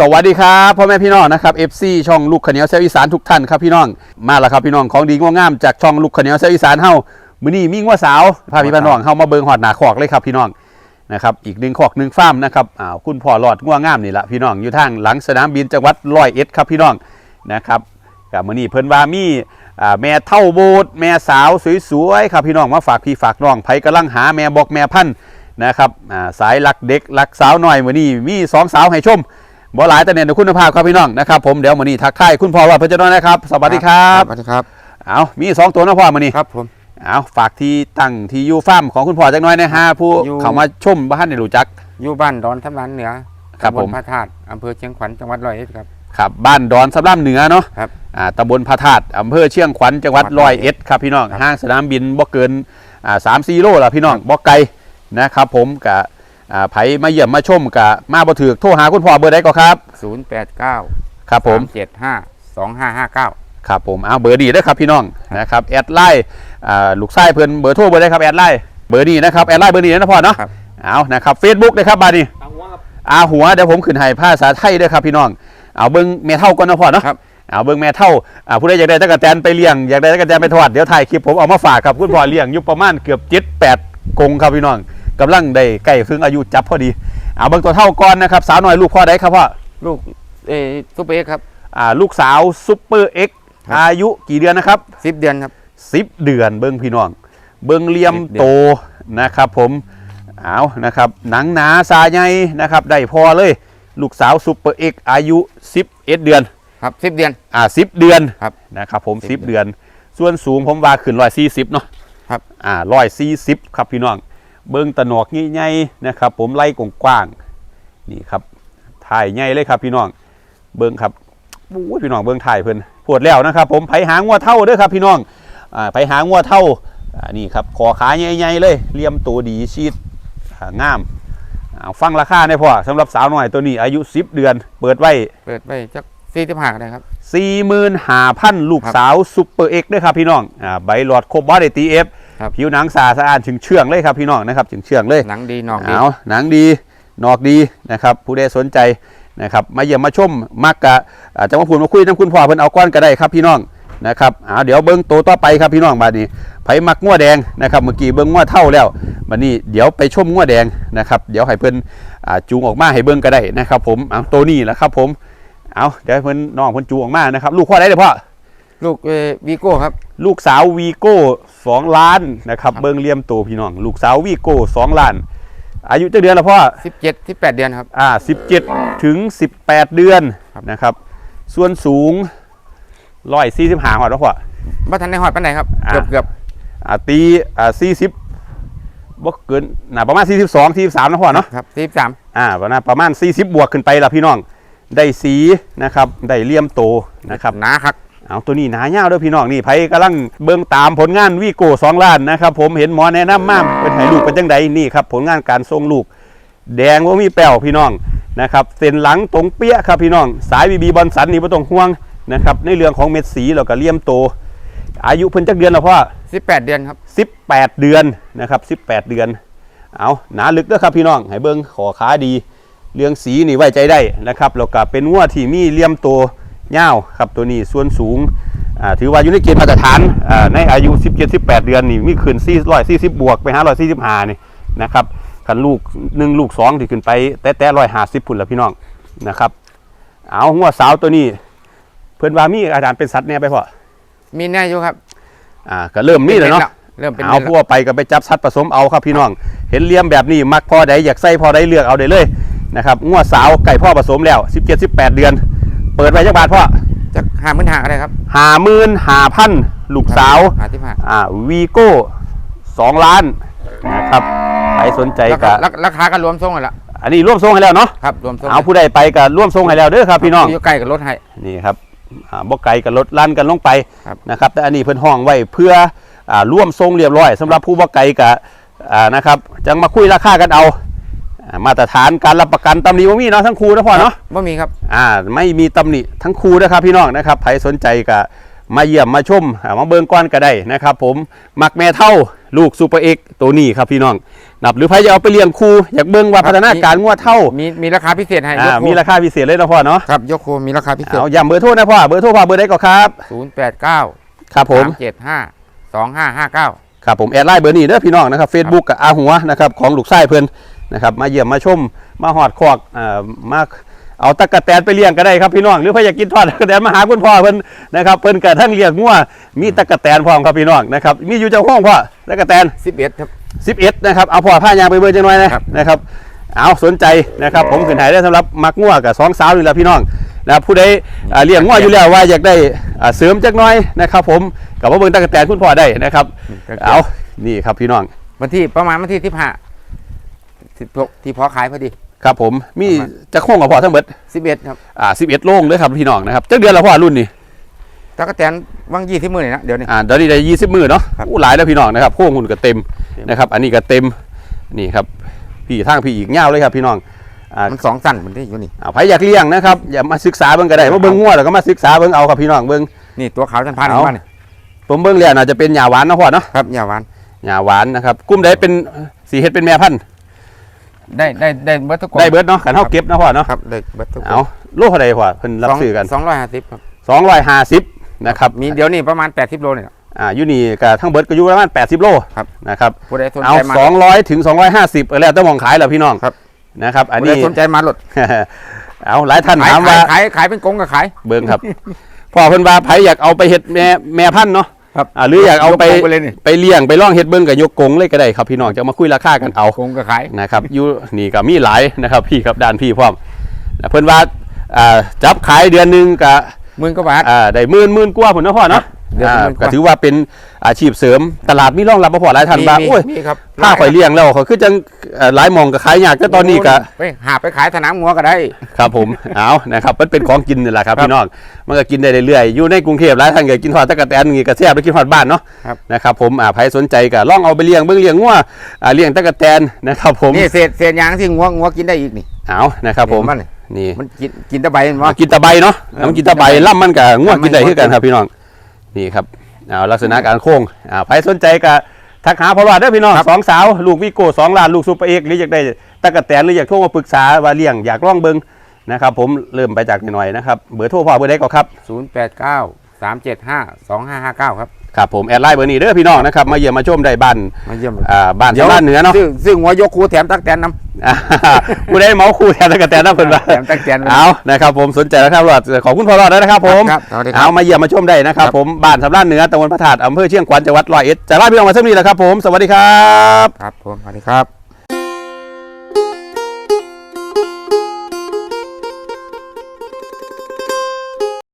สวัสดีครับพ่อแม่พี่น้องนะครับ FC ช่องลูกขเนียวเซลอีสานทุกท่านครับพี่น้องมาแล้วครับพี่น้องของดีง่วงงามจากช่องลูกขเนียวเซลอีสานเฮามื้อนี้มีงัวสาวพาพี่พี่น้องเฮามาเบิงหอดหนาขอกเลยครับพี่น้องนะครับอีกหนึ่งขอกหนึ่งฟาร์มนะครับอ้าวคุณพ่อหลอดง่วงงามนี่ละพี่น้องอยู่ทางหลังสนามบินจังหวัดร้อยเอ็ดครับพี่น้องนะครับกับมื้อนี้เพิ่นว่ามีอ่าแม่เท่าโบสแม่สาวสวยๆครับพี่น้องมาฝากพี่ฝากน้องไผกำลังหาแม่บอกแม่พันธุ์นะครับอ่าสายรักเด็กรักสาวหน่อยมื้อนี้มีสองสาวให้ชม บ่หลายแต่เน้นคุณภาพครับพี่น้องนะครับผมเดี๋ยวมื้อนี้ทักทายคุณพ่อว่าเพิ่นจะน้อยนะครับสวัสดีครับสวัสดีครับเอามีสองตัวนะพ่อมื้อนี้ครับผมเอาฝากที่ตั้งที่อยู่ฟาร์มของคุณพ่อจักหน้อยนะฮะผู้อยู่เข้ามาชมบ้านได้รู้จักอยู่บ้านดอนทำรานเหนือครับตำบผลมพระธาตุอำเภอเชียงขวัญจังหวัดร้อยเอ็ดครับครับบ้านดอนสำรามเหนือเนาะครับอ่าตำบลพระธาตุอำเภอเชียงขวัญจังหวัดจังหวัดร้อยเอ็ดครับพี่น้องครับห้างสนามบินบ่เกินอ่าสามสี่โลละพี่น้องบ่ไกลนะครับผมกะ อ่าไผมาเยี่ยมมาชมกะมาบ่ถือโทรหาคุณพ่อเบอร์ใดก็ครับ0 8 9ครับผม3 7 5 2 5 5 9ครับผมเอาเบอร์ดีด้วยครับพี่น้องนะครับแอดไลน์อ่าลูกไส้เพิ่นเบอร์โทรเบอร์ได้ครับแอดไลน์เบอร์นี้นะครับแอดไลน์เบอร์นี้นะพ่อเนาะครับ เอานะครับเฟซบุ๊กนะครับบาดนี้อาหัวเดี๋ยวผมขึ้นให้ภาษาไทยด้วยครับพี่น้องเอาเบิ้งแม่เท่าก่อนนะพ่อเนาะครับ เอาเบิ้งแม่เท่าอ่าผู้ใดอยากได้ตะกะแตนไปเลี้ยงอยากได้ตะกะแตนไปทอดเดี๋ยวถ่ายคลิปผมเอามาฝากครับคุณพ่อเลี้ยงอยู่ประมาณเกือบเจ็ดแปดกรงครับพี่น้อง กำลังได้ใกล้ถึงอายุจับพอดีเอาเบิ้งตัวเท่าก่อนนะครับ สาวน้อยลูกพ่อได้ครับพ่อลูกเออซุปเปอร์เอ็กซ์ครับอ่าลูกสาวซุปเปอร์เอ็กซ์ครับอายุกี่เดือนนะครับ10เดือนครับสิบเดือนเบิ้งพี่น้อง เบิ้งเหลี่ยมสิบเดือนโตนะครับผมเอานะครับหนังหนาสาใหญ่นะครับได้พอเลย ลูกสาวซุปเปอร์เอ็กซ์อายุ11เดือนครับ10เดือนอ่า10เดือนครับนะครับผมสิบ10เดือน ส่วนสูงผมว่าขึ้น140เนาะครับอ่า140ครับพี่น้อง เบิ้งตะหนอกใหญ่ๆนะครับ ผมไล่กว้างๆนี่ครับถ่ายใหญ่เลยครับพี่น้องเบิ้งครับโอ้ยพี่น้องเบิ้งถ่ายเพิ่นปวดแล้วนะครับ ผมไผหางวัวเท่าเด้อครับ พี่น้องอ่าไผหางวัวเท่าอ่านี่ครับคอขาใหญ่ๆเลยเลี่ยมตัวดีชีดอ่างามเอาฟังราคาได้พอสำหรับสาวน้อยตัวนี้อายุ 10 เดือน เปิดไว้เปิดไปจัก45ก็ได้ครับ45,000ลูกครับสาวซุปเปอร์เอ็กซ์ด้วยครับพี่น้องอ่าใบหลอดครบบอดตีเอฟ ครับ ผิวหนังสาสะอาดถึงเชื่องเลยครับพี่น้องนะครับถึงเชื่องเลยหนังดีนอกดีเอาหนังดีนอกดีนะครับ ผู้ใดสนใจนะครับมาเยี่ยมมาชมมักกะอาจจะมาพูดมาคุยน้ำคุณพ่อเพิ่นเอาก้อนก็ได้ครับพี่น้องนะครับเอาเดี๋ยวเบิ้งตัวต่อไปครับพี่น้องบัดนี้ไผมักงัวแดงนะครับเมื่อกี้เบิ้งงัวเท่าแล้วบัดนี้เดี๋ยวไปชมงัวแดงนะครับ เดี๋ยวให้เพิ่นอ่าจูงออกมาให้เบิ้งก็ได้นะครับ ผมเอาตัวนี้แหละครับ ผมเอาเดี๋ยวให้เพิ่นน้องเพิ่นจูงออกมานะครับ ลูกพ่อได้เลยพ่อ ลูกเออวีโก้ครับ ลูกสาววีโก้สองล้านนะครับครับเบิ้งเลี่ยมตัวพี่น้อง ลูกสาววีโก้สองล้าน อายุเจะเดือนแล้วพ่อ17 18เดือนครับ อ่า17ถึง18เดือนครับนะครับ ส่วนสูงร้อยสี่สิบห้าหัวแล้วพ่อบ้านทันในหอดปานไหนครับอ่าเกือบเกือบอ่าตีอ่าสี่สิบบ่เกินน่าประมาณ42 43นะพ่อเนาะครับ43อ่าประมาณประมาณ40บวกขึ้นไปละพี่น้อง ได้สีนะครับ ได้เลี่ยมโตนะครับหนาคัก เอาตัวนี้หนาเงาวเด้อพี่น้องนี่ไผกำลังเบิ่งตามผลงานวีโก้สองล้านนะครับผมเห็นหมอแนะนำมาเป็นให้ลูกเป็นจังใดนี่ครับผลงานการทรงลูก แดงว่ามีแป้วพี่น้องนะครับเส้นหลังตรงเปี้ยครับพี่น้อง สายบีบีบอลสันนี่บ่ต้องห่วงนะครับในเรื่องของเม็ดสีแล้วก็เลี่ยมโต อายุเพิ่นจักเดือนแล้วพ่อ18 เดือนครับ 18 เดือนนะครับ18 เดือน เอาหนาลึกเด้อครับพี่น้องให้เบิ่งขอขาดี เรื่องสีนี่ไว้ใจได้นะครับแล้วก็เป็นงัวที่มีเลี่ยมโต ยาวครับตัวนี้ส่วนสูงอ่าถือว่าอยู่ในเกณฑ์มาตรฐานอ่าในอายุ 17 18 เดือนนี่มีขึ้น440 บวกไปหา145นี่นะครับคันลูกหนึ่งลูกสองที่ขึ้นไป แต่แต่150พุ่นละพี่น้องนะครับ เอางัวสาวตัวนี้ เพิ่นว่ามีอาจารย์เป็นสัตว์แน่ไปพอมีแน่อยู่ครับ อ่าก็เริ่มมีแล้วเนาะเริ่มเป็นเอาเม็ดพแล้ววกไปก็ไปจับสัตว์ผสมเอาครับพี่น้อง เห็นเลี้ยมแบบนี้มักพอใดอยากใส่พอใดเลือกเอาได้เลยนะครับงวดสาวไก่พ่อผสมแล้ว 17 18 เดือน เปิดไว้จักบาทพ่อจะหามื่นหาก็ได้ครับหาหมื่นหาพันลูกสาวหาที่ผ่าอ่าวีโก้สองล้านนะครับใครสนใจราก็คาราราคาก็รวมส่งกันละอันนี้ร่วมทรงให้แล้วเนาะครับรวมส่งเอาผู้ใดไปก็ร่วมทรงให้แล้วเด้อครับพี่น้องอยู่ใกล้กับรถให้นี่ครับอ่าบ่ไกลกับรถลั่นกันลงไปครับนะครับ แต่อันนี้เพิ่นห้องไว้เพื่ออ่าร่วมทรงเรียบร้อยสำหรับผู้บ่ไกลกับอ่านะครับจังมาคุยราคากันเอาอ่า มาตรฐานการรับประกันตำหนิบ่มีเนาะทั้งคู่นะพ่อเนาะบ่มีครับอ่าไม่มีตำหนิทั้งคู่นะครับพี่น้องนะครับใครสนใจก็มาเยี่ยมมาชมอ่ามาเบิ่งก้อนก็ได้นะครับ ผมมักแม่เท่าลูกซูเปอร์เอ็กตัวนี้ครับพี่น้องนับหรือใครจะเอาไปเลี้ยงคูอยากเบิ่งว่าพัฒนาการงัวเท่ามีมีราคาพิเศษให้ยอ่ากโคมีราคาพิเศษเลยนะพ่อเนาะครับยกโคมีราคาพิเศษเอาย้ำเบอร์โทรนะพ่อเบอร์โทรพ่อเบอร์ใดก็ครับศูนย์แปดเก้าครับผมสามเจ็ดห้าสองห้าห้าเก้าครับผมแอดไลน์เบอร์นี้เด้อพี่น้องนะครับ Facebook กับอาหัวนะครับของลูกไส้เพิ่น นะครับมาเยี่ยมมาชมมาหอดคอกอ่ามาเอาตะกะแตนไปเลี้ยงก็ได้ครับพี่น้องหรือใครอยากกินทอดตะกะแตนมาหาคุณพ่อเพิ่นนะครับเพิ่นกระทั่งเลี้ยงงัวมีตะกะแตนพร้อมครับพี่น้องนะครับมีอยู่เจ้าห้องพ่อตะกะแตนสิบเอ็ดครับ11นะครับเอาพ่อผ้ายางไปเบอร์จังหน่อยนะครับนะครับเอาสนใจนะครับผมขึ้นหายได้สำหรับมักงัวกับสองสาวนี่แหละพี่น้องนะครับผู้ใดอ่าเลี้ยงงัวอยู่แล้วว่าอยากได้อ่าเสริมจักหน่อยนะครับผมกับว่าเบิ่งตะกะแตนคุณพ่อได้นะครับเอานี่ครับพี่น้องวันที่ประมาณวันที่สิบห้า สิบหกที่พอขายพอดี ครับผมมีประมาณ จะโค้งกับพ่อทั้งหมดสิบเอ็ดครับอ่า11โล่งเลยครับพี่น้องนะครับจักเดือนละพ่อรุ่นนี้ตะกะแตนว่างยี่สิบหมื่นเลยนะเดี๋ยวนี้ อ่าเดี๋ยวนี้ได้20มื้อเนาะครับอู้หลายแล้วพี่น้องนะครับโค้งหุ่นก็เต็มเต็ม นะครับ อันนี้ก็เต็มนี่ครับพี่ทางพี่อีกเงาวเลยครับพี่น้องอ่า มันสองสั่นเหมือนที่อยู่นี่ เอาใครอยากเลี้ยงนะครับอย่ามาศึกษาเบิ่งก็ได้มาเบิ่งงัวแล้วก็มาศึกษาเบิ่งเอาครับพี่น้องเบิ่ง นี่ตัวขาวจันพันเอามาเนี่ยผมเบิ่งแล้วน่าจะเป็นหญ้าหวานเนาะพ่อเนาะครับอย่าหวาน หญ้าหวานนะครับกลุ่มใดเป็นสีเฮ็ดเป็นแม่พันธุ์ ได้ได้ได้เบิร์ตทุกคนได้เบิดเนาะขันเฮาเก็บเนาะพ่อเนาะครับได้เบิร์ตทุกคนเอาโลเท่าใดพ่อเพิ่นรับซื้อกันสองร้อยห้าสิบครับ250นะครับมีเดี๋ยวนี้ประมาณแปดสิบโลเนี่ยอ่าอยู่นี่ก็ทั้งเบิดก็อยู่ประมาณ80โลครับนะครับผู้ใดสนเอาใจมา200ถึง250เออแล้วแต่มองขายแหละพี่น้องครับนะครับ อันผู้นี้ใดสนใจมาหลดเอาหลายท่านขายถามขาว่ายขายขายเป็นกงก็ขายเบิ่งครับพ่อเพิ่นว่าไผอยากเอาไปเฮ็ดแม่แม่พันธุ์เนาะ ครับอ่าหรืออยากเอาไปยกกงไปเลยนี่ ไปเลี้ยงไปล่องเฮ็ดเบิ่งก็ยกกงเลยก็ได้ครับพี่น้องจะมาคุยราคากันเอากงก็ขาย นะครับอยู่นี่ก็มีหลายนะครับ พี่ครับด้านพี่พร้อมเพิ่นว่าอ่าจับขายเดือนหนึงก็หมื่นกว่าบาท อ่าได้หมื่นหมื่นกว่าพุ่นเนาะพ่อเนาะ เดือนอ่าละหมื่นกว่าก็ถือว่าเป็นอาชีพเสริมตลาดมีรองรับบ่พอหลายท่านมีว่ามีโอ้ยมีครับถ้าข่อยเลี้ยงแล้วเขาคือจังเอ่อหลายหมองก็ขายยากแต่ตอนนี้ก็ ไปหาไปขายสนามงัวก็ได้ ครับผม เอานะครับ มันเป็นของกินนี่แหละครับครับพี่น้อง มันก็กินได้เรื่อยๆ อยู่ในกรุงเทพหลายท่านก็กินทอดตะกะแตนนี่ก็แซ่บไปกินทอดบ้านเนาะ ครับ นะครับผม อ่าใครสนใจก็ลองเอาไปเลี้ยงเบิ่งเลี้ยงงัวอ่าเลี้ยงตะกะแตนนะครับผม นี่เศษเศษยางที่งัวงัวกินได้อีกนี่ เอานะครับผม เห็นมัน นี่นี่มันกินกินตะไบมันอ่าว่ากินตะไบเนาะเออมันกินตะไบกินตะไบล่ำมันกับงัวล่ำมันกินได้คือกันงัวครับพี่น้อง นี่ครับเอาลักษณะการโค้งอ่าใครสนใจก็ทักหาพอว่าเด้อพี่น้องสองสาว ลูกวิโก้สองล้านลูกซูเปอร์เอกหรืออยากได้ตะกะแตนหรืออยากโทรมาปรึกษาว่าเลี้ยงอยากลองเบิ่งนะครับผมเริ่มไปจากหน่อยๆนะครับเบอร์โทรพ่อเบอร์ใดก็ครับศูนย์แปดเก้าสามเจ็ดห้าสองห้าห้าเก้าครับ ครับผมแอดไลน์เบอร์นี้เด้อพี่น้องนะครับมาเยี่ยมมาชมได้บ้านมาเยี่ยมเลยอ่าบ้านชาวบ้านเหนือเนาะซึ่งซึ่งงัวยกคูแถมตักแตนน้อ่าผู้ใดเมาคู่แทนตะกะแตนนะเพิ่นว่าำแถมตักแตนเอานะครับผมสนใจนะครับรอดขอบคุณพ่อรอดด้วยนะครับผมครับสวัสดีครัเอาบมาเยี่ยมมาชมได้นะครับครับผมบ้านสำรานเหนือตำบลพระธาตุอำเภอเชียงขวัญจังหวัดร้อยเอ็ดจากลาพี่น้องมาสักนี้แหละครับผมสวัสดีครับ ครับผมสวัสดีครับ